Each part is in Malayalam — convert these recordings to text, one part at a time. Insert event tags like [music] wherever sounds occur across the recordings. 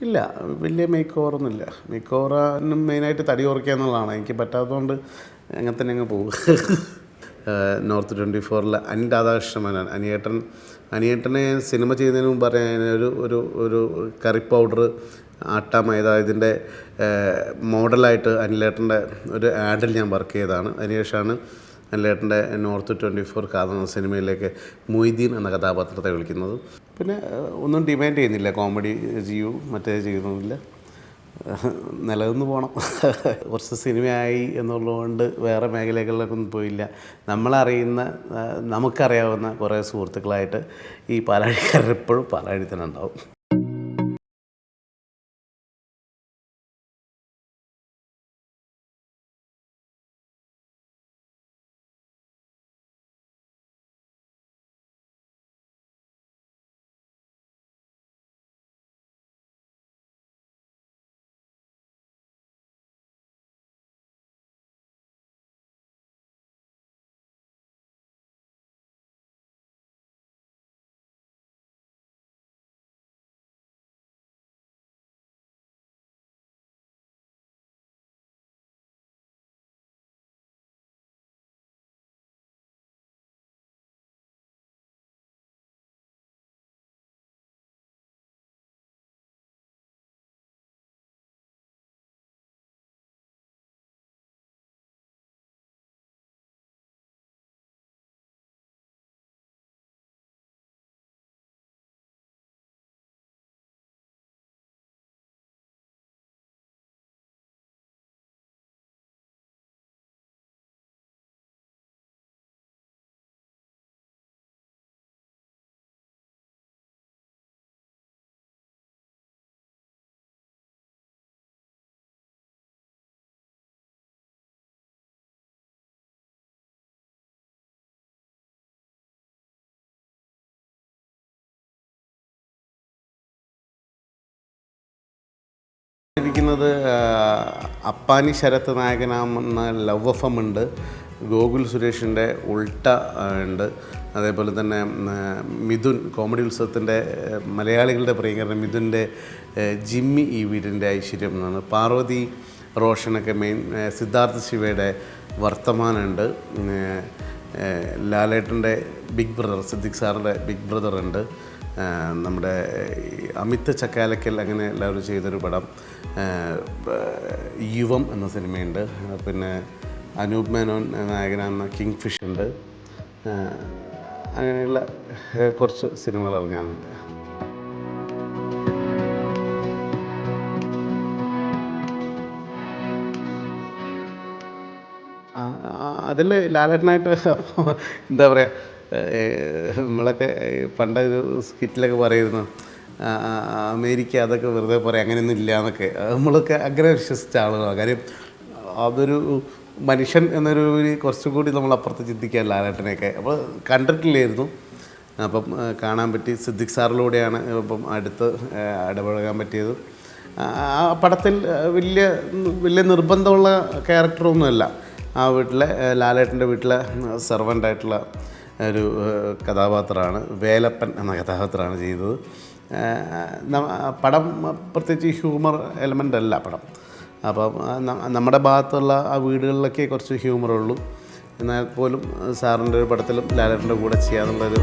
ഇല്ല വലിയ മേക്ക് ഓവറൊന്നുമില്ല മേക്ക് ഓവറിനും മെയിനായിട്ട് തടി കുറയ്ക്കുക എന്നുള്ളതാണ്. എനിക്ക് പറ്റാത്തതുകൊണ്ട് അങ്ങനെ തന്നെ അങ്ങ് പോകും. [laughs] നോർത്ത് ട്വന്റി ഫോറിലെ അനി രാധാകൃഷ്ണ അനിയേട്ടൻ അനിയേട്ടനെ സിനിമ ചെയ്യുന്നതിന് മുമ്പ് പറയാൻ ഒരു ഒരു ഒരു കറി പൗഡർ ആട്ട മൈദ ഇതിന്റെ മോഡലായിട്ട് അനിലേട്ടന്റെ ഒരു ആഡിൽ ഞാൻ വർക്ക് ചെയ്തതാണ്. അതിനുശേഷമാണ് അനിലേട്ടന്റെ നോർത്ത് ട്വന്റി ഫോർ കാതുന്ന സിനിമയിലേക്ക് മൊയ്തീൻ എന്ന കഥാപാത്രത്തെ വിളിക്കുന്നത്. പിന്നെ ഒന്നും ഡിമാൻഡ് ചെയ്യുന്നില്ല. കോമഡി ചെയ്യൂ മറ്റേ ചെയ്യുന്നില്ല നിലനിന്ന് പോകണം [laughs] കുറച്ച് സിനിമയായി എന്നുള്ളതുകൊണ്ട് വേറെ മേഖലകളിലേക്കൊന്നും പോയില്ല. നമ്മളറിയുന്ന നമുക്കറിയാവുന്ന കുറേ സുഹൃത്തുക്കളായിട്ട് ഈ പാലാഴിക്കാരൻ എപ്പോഴും പാലാഴി തന്നെ ഉണ്ടാവും. ഇരിക്കുന്നത് അപ്പാനി ശരത്ത് നായകനാമെന്ന ലവ് എഫ് എം ഉണ്ട്. ഗോകുൽ സുരേഷിന്റെ ഉൾട്ട ഉണ്ട്. അതേപോലെ തന്നെ മിഥുൻ കോമഡി ഉത്സവത്തിന്റെ മലയാളികളുടെ പ്രിയങ്കരൻ മിഥുന്റെ ജിമ്മി ഈ വീടിന്റെ ഐശ്വര്യം എന്നാണ്. പാർവതി റോഷനൊക്കെ മെയിൻ സിദ്ധാർത്ഥ ശിവയുടെ വർത്തമാനമുണ്ട്. ഉം, ലാലേട്ടന്റെ ബിഗ് ബ്രദർ സിദ്ദിഖ് സാറിന്റെ ബിഗ് ബ്രദർ ഉണ്ട്. നമ്മുടെ അമിത് ചക്കാലക്കൽ അങ്ങനെ എല്ലാവരും ചെയ്തൊരു പടം. യുവം എന്ന സിനിമയുണ്ട്. പിന്നെ അനൂപ് മേനോൻ നായകനാകുന്ന കിങ് ഫിഷ് ഉണ്ട് അങ്ങനെയുള്ള കുറച്ച് സിനിമകൾ ഇറങ്ങാനുണ്ട് അതിൽ ലാലേട്ടനായിട്ട് എന്താ പറയുക നമ്മളൊക്കെ പണ്ട് ഒരു സ്കിറ്റിലൊക്കെ പറയുന്നു അമേരിക്ക അതൊക്കെ വെറുതെ പറയാം അങ്ങനെയൊന്നും ഇല്ല എന്നൊക്കെ. നമ്മളൊക്കെ അങ്ങനെ വിശ്വസിച്ച ആളുകളാണ്. കാര്യം അതൊരു മനുഷ്യൻ എന്നൊരു കുറച്ചും കൂടി നമ്മൾ അപ്പുറത്ത് ചിന്തിക്കാൻ ലാലേട്ടനെയൊക്കെ. അപ്പോൾ കണ്ടിട്ടില്ലായിരുന്നു. അപ്പം കാണാൻ പറ്റി. സിദ്ദിഖ് സാറിലൂടെയാണ് ഇപ്പം അടുത്ത് ഇടപഴകാൻ പറ്റിയത്. ആ പടത്തിൽ വലിയ വലിയ നിർബന്ധമുള്ള ക്യാരക്ടറൊന്നുമല്ല ആ വീട്ടിലെ ലാലേട്ടന്റെ വീട്ടിലെ സെർവന്റായിട്ടുള്ള ഒരു കഥാപാത്രമാണ് വേലപ്പൻ എന്ന കഥാപാത്രമാണ് ചെയ്തത്. പടം പ്രത്യേകിച്ച് ഹ്യൂമർ എലമെന്റ് അല്ല പടം. അപ്പം നമ്മുടെ ഭാഗത്തുള്ള ആ വീടുകളിലൊക്കെ കുറച്ച് ഹ്യൂമറുള്ളൂ എന്നാൽ പോലും സാറിന്റെ ഒരു പടത്തിലും ലാലേട്ടന്റെ കൂടെ ചെയ്യാന്നുള്ളൊരു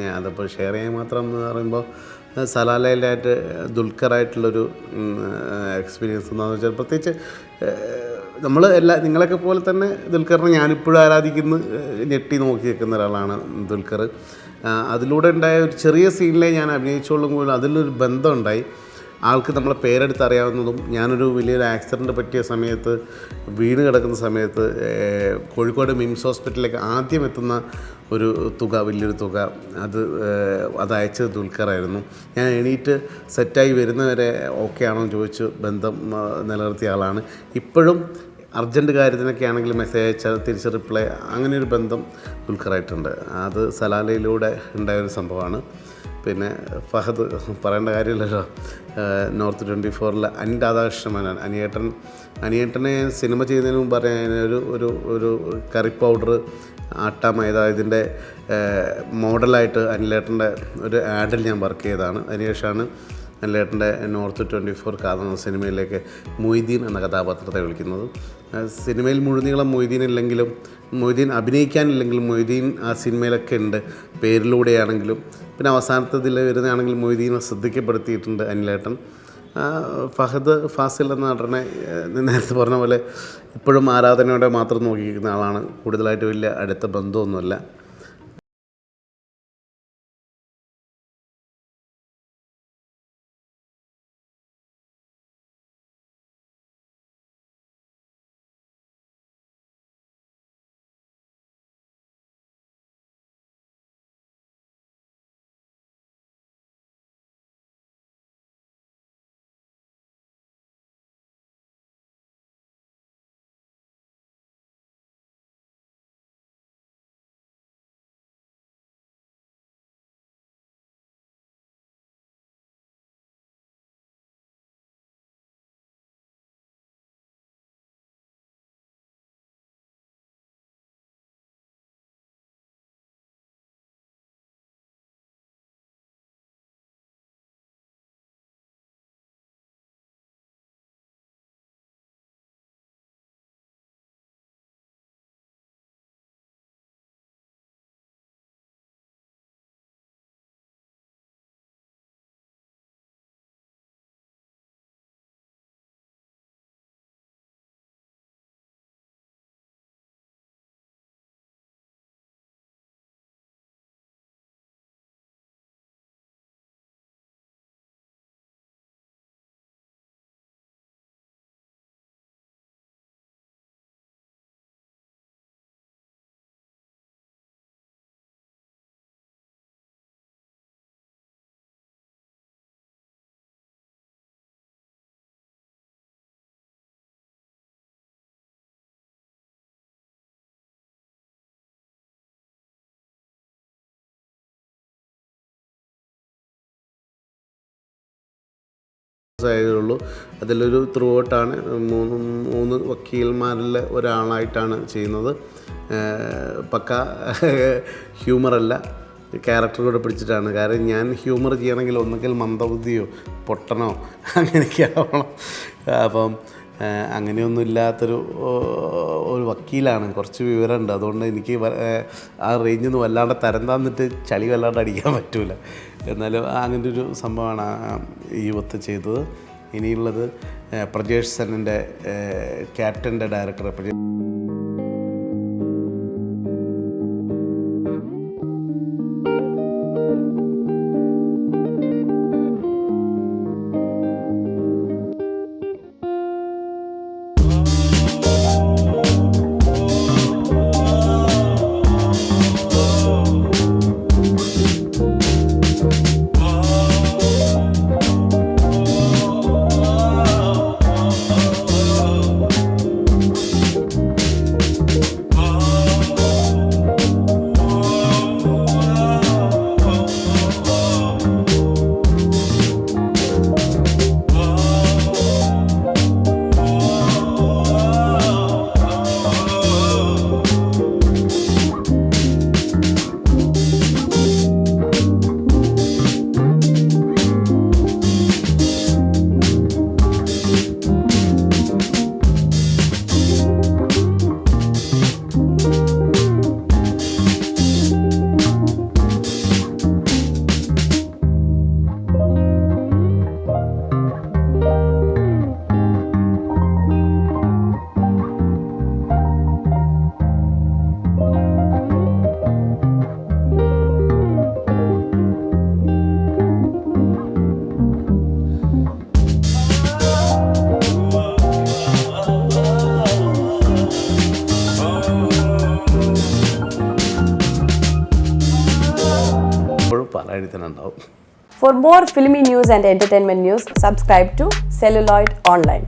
ഞാൻ അതിപ്പോൾ ഷെയർ ചെയ്യാൻ മാത്രം എന്ന് പറയുമ്പോൾ സലാലയിലായിട്ട് ദുൽഖറായിട്ടുള്ളൊരു എക്സ്പീരിയൻസ് എന്താണെന്ന് വെച്ചാൽ പ്രത്യേകിച്ച് നമ്മൾ എല്ലാ നിങ്ങളൊക്കെ പോലെ തന്നെ ദുൽഖറിനെ ഞാനിപ്പോഴും ആരാധിക്കുന്നു ഞെട്ടി നോക്കി നിൽക്കുന്ന ഒരാളാണ് ദുൽഖർ. അതിലൂടെ ഉണ്ടായ ഒരു ചെറിയ സീനിലെ ഞാൻ അഭിനയിച്ചോളും പോലും അതിലൊരു ബന്ധമുണ്ടായി ആൾക്ക് നമ്മളെ പേരെടുത്ത് അറിയാവുന്നതും ഞാനൊരു വലിയൊരു ആക്സിഡന്റ് പറ്റിയ സമയത്ത് വീണ് കിടക്കുന്ന സമയത്ത് കോഴിക്കോട് മിംസ് ഹോസ്പിറ്റലിലേക്ക് ആദ്യം എത്തുന്ന ഒരു തുക വലിയൊരു തുക അത് അത് അയച്ചത് ദുൽഖറായിരുന്നു ഞാൻ എണീറ്റ് സെറ്റായി വരുന്നവരെ ഓക്കെ ആണോ എന്ന് ചോദിച്ച് ബന്ധം നിലനിർത്തിയ ആളാണ്. ഇപ്പോഴും അർജന്റ് കാര്യത്തിനൊക്കെ ആണെങ്കിൽ മെസ്സേജ് അയച്ചാൽ തിരിച്ച് റിപ്ലൈ അങ്ങനെ ഒരു ബന്ധം ദുൽഖറായിട്ടുണ്ട്. അത് സലാലയിലൂടെ ഉണ്ടായൊരു സംഭവമാണ്. പിന്നെ ഫഹദ് പറയേണ്ട കാര്യമില്ലല്ലോ. നോർത്ത് ട്വന്റി ഫോറിലെ അനി രാധാകൃഷ്ണ മേനോൻ അനിയേട്ടൻ. അനിയേട്ടനെ സിനിമ ചെയ്യുന്നതിന് മുമ്പ് പറയാൻ ഒരു ഒരു ഒരു കറി പൗഡർ ആട്ട മൈദ ഇതിന്റെ മോഡലായിട്ട് അനിലേട്ടന്റെ ഒരു ആഡിൽ ഞാൻ വർക്ക് ചെയ്തതാണ്. അതിനുശേഷമാണ് അനിലേട്ടന്റെ നോർത്ത് ട്വന്റി ഫോർ കാതെന്ന സിനിമയിലേക്ക് മൊയ്തീൻ എന്ന കഥാപാത്രത്തെ വിളിക്കുന്നത്. സിനിമയിൽ മുഴുനീളം മൊയ്തീൻ ഇല്ലെങ്കിലും മൊയ്തീൻ അഭിനയിക്കാനില്ലെങ്കിൽ മൊയ്തീൻ ആ സിനിമയിലൊക്കെ ഉണ്ട്. പേരിലൂടെയാണെങ്കിലും. പിന്നെ അവസാനത്തതിൽ വരുന്നതാണെങ്കിൽ മൊയ്തീനെ ശ്രദ്ധിക്കപ്പെടുത്തിയിട്ടുണ്ട് അനിലേട്ടൻ. ഫഹദ് ഫാസിൽ എന്ന നടനെ നേരത്തെ പറഞ്ഞ പോലെ ഇപ്പോഴും ആരാധനയോടെ മാത്രം നോക്കിയിരിക്കുന്ന ആളാണ്. കൂടുതലായിട്ട് വലിയ അടുത്ത ബന്ധമൊന്നുമില്ല. ആയതുള്ളൂ അതിലൊരു ത്രൂ ഔട്ടാണ് മൂന്ന് മൂന്ന് വക്കീൽമാരിൽ ഒരാളായിട്ടാണ് ചെയ്യുന്നത്. പക്ക ഹ്യൂമറല്ല. ക്യാരക്ടർ കൂടെ പിടിച്ചിട്ടാണ്. കാരണം ഞാൻ ഹ്യൂമർ ചെയ്യണമെങ്കിൽ ഒന്നുകിൽ മന്ദബുദ്ധിയോ പൊട്ടനോ അങ്ങനെയൊക്കെ ആവണം. അപ്പം അങ്ങനെയൊന്നും ഇല്ലാത്തൊരു ഒരു വക്കീലാണ്. കുറച്ച് വിവരമുണ്ട്. അതുകൊണ്ട് എനിക്ക് ആ റേഞ്ചിൽ നിന്ന് വല്ലാണ്ട് തരം തന്നിട്ട് ചളി വല്ലാണ്ട് അടിക്കാൻ പറ്റൂല. എന്നാലും അങ്ങനെ ഒരു സംഭവമാണ് ഈ ചെയ്തത്. ഇനിയുള്ളത് പ്രജേഷ് സെന്നിന്റെ ക്യാപ്റ്റന്റെ ഡയറക്ടർ പ്രജേഷ് అడిగితే అన్నావు for more filmy news and entertainment news subscribe to celluloid online